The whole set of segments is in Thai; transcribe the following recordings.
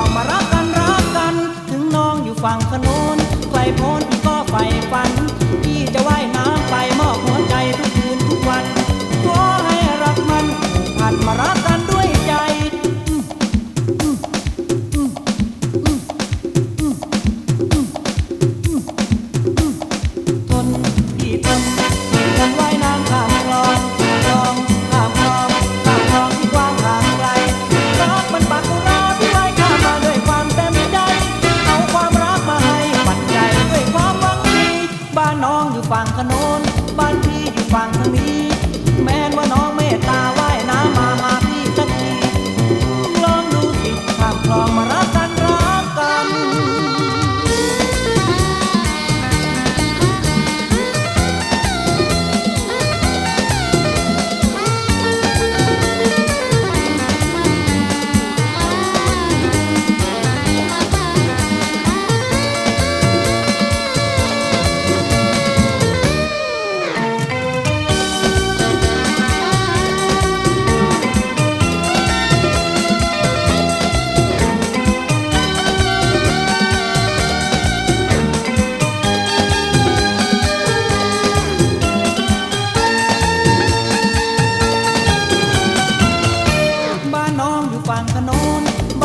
อมารักกันรักกัน ถึงน้องอยู่ฝั่งขนนไกลโพ้นพี่ก็ไฟฟัน แม้ว่าน้องเมตตาว่าน้ำมาหาพี่สักทีลองดูสิข้ามลองมารับ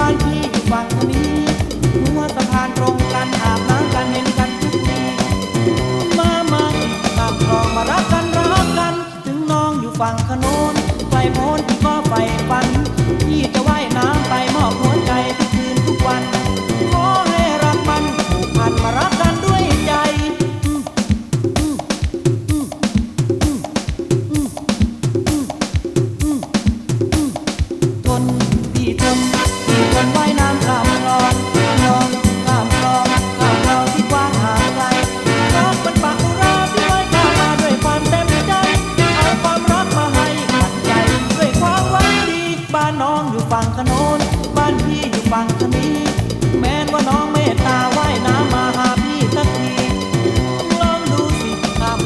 านพี่อยู่ฝั่งนี้หัวสะพานตรงกันอาบน้ำกันเห็นกันทุกทีมามาตามคลองมารักกันรักกัน ถึงน้องอยู่ฝั่งขนนไปโพนก็ไป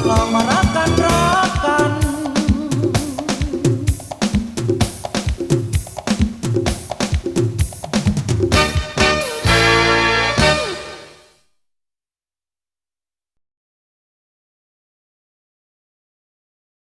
kamar